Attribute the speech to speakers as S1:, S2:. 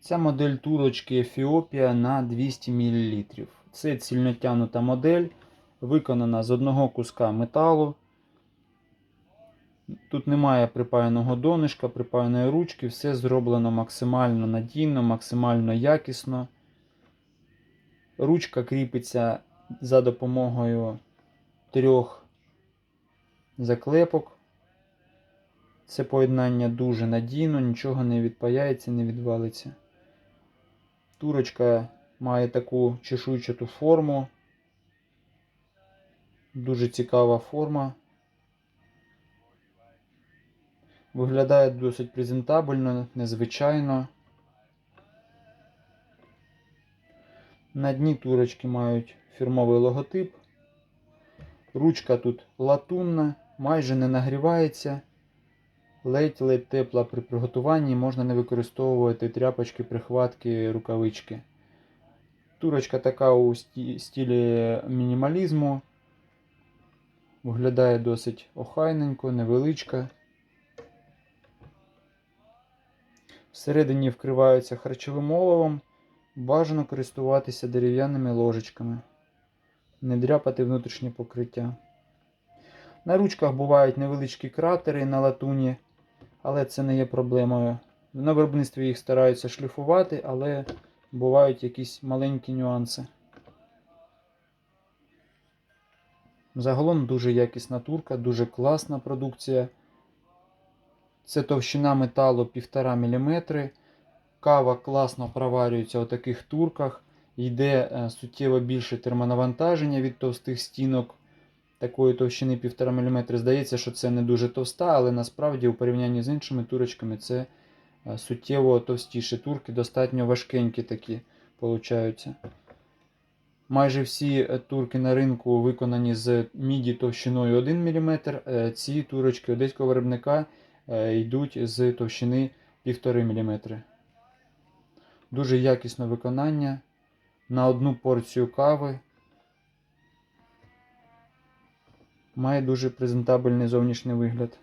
S1: Ця модель турочки Ефіопія на 200 мл. Це цільнотягнута модель, виконана з одного куска металу. Тут немає припаяного донишка, припаяної ручки, все зроблено максимально надійно, максимально якісно. Ручка кріпиться за допомогою трьох заклепок. Це поєднання дуже надійно, нічого не відпаяється, не відвалиться. Турочка має таку чешуйчату форму. Дуже цікава форма. Виглядає досить презентабельно, незвичайно. На дні турочки мають фірмовий логотип. Ручка тут латунна, майже не нагрівається. Ледь-ледь тепла при приготуванні, можна не використовувати тряпочки, прихватки, рукавички. Турочка така у сті- стилі мінімалізму. Виглядає досить охайненько, невеличка. Всередині вкриваються харчовим оловом. Бажано користуватися дерев'яними ложечками. Не дряпати внутрішнє покриття. На ручках бувають невеличкі кратери на латуні, але це не є проблемою. На виробництві їх стараються шліфувати, але бувають якісь маленькі нюанси. Загалом дуже якісна турка, дуже класна продукція. Це товщина металу 1,5 мм. Кава класно проварюється у таких турках. Йде е, суттєво більше термонавантаження від товстих стінок такої товщини 1,5 мм. Здається, що це не дуже товста, але насправді у порівнянні з іншими турочками це е, суттєво товстіші турки, достатньо важкенькі такі получаються. Майже всі е, турки на ринку виконані з міді товщиною 1 мм. Е, Ці турочки одеського виробника йдуть з товщини 1,5 мм. Дуже якісне виконання на одну порцію кави. Має дуже презентабельний зовнішній вигляд.